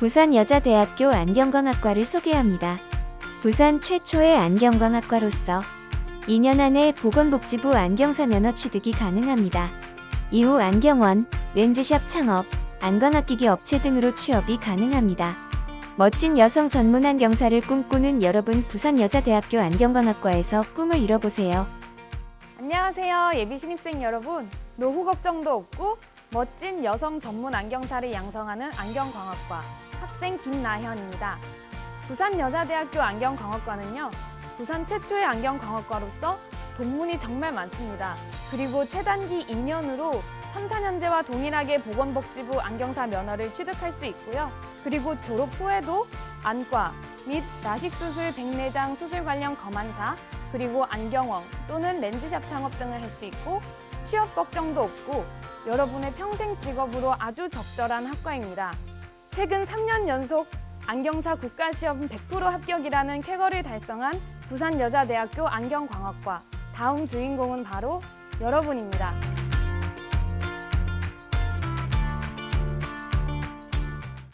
부산여자대학교 안경광학과를 소개합니다. 부산 최초의 안경광학과로서 2년 안에 보건복지부 안경사 면허 취득이 가능합니다. 이후 안경원, 렌즈샵 창업, 안광학기기 업체 등으로 취업이 가능합니다. 멋진 여성 전문 안경사를 꿈꾸는 여러분 부산여자대학교 안경광학과에서 꿈을 이뤄보세요. 안녕하세요. 예비 신입생 여러분. 노후 걱정도 없고 멋진 여성 전문 안경사를 양성하는 안경광학과 학생 김나현입니다. 부산여자대학교 안경광학과는요. 부산 최초의 안경광학과로서 동문이 정말 많습니다. 그리고 최단기 2년으로 3, 4년제와 동일하게 보건복지부 안경사 면허를 취득할 수 있고요. 그리고 졸업 후에도 안과 및 라식수술 백내장 수술 관련 검안사 그리고 안경원 또는 렌즈샵 창업 등을 할 수 있고 취업 걱정도 없고 여러분의 평생 직업으로 아주 적절한 학과입니다. 최근 3년 연속 안경사 국가시험 100% 합격이라는 쾌거를 달성한 부산여자대학교 안경광학과 다음 주인공은 바로 여러분입니다.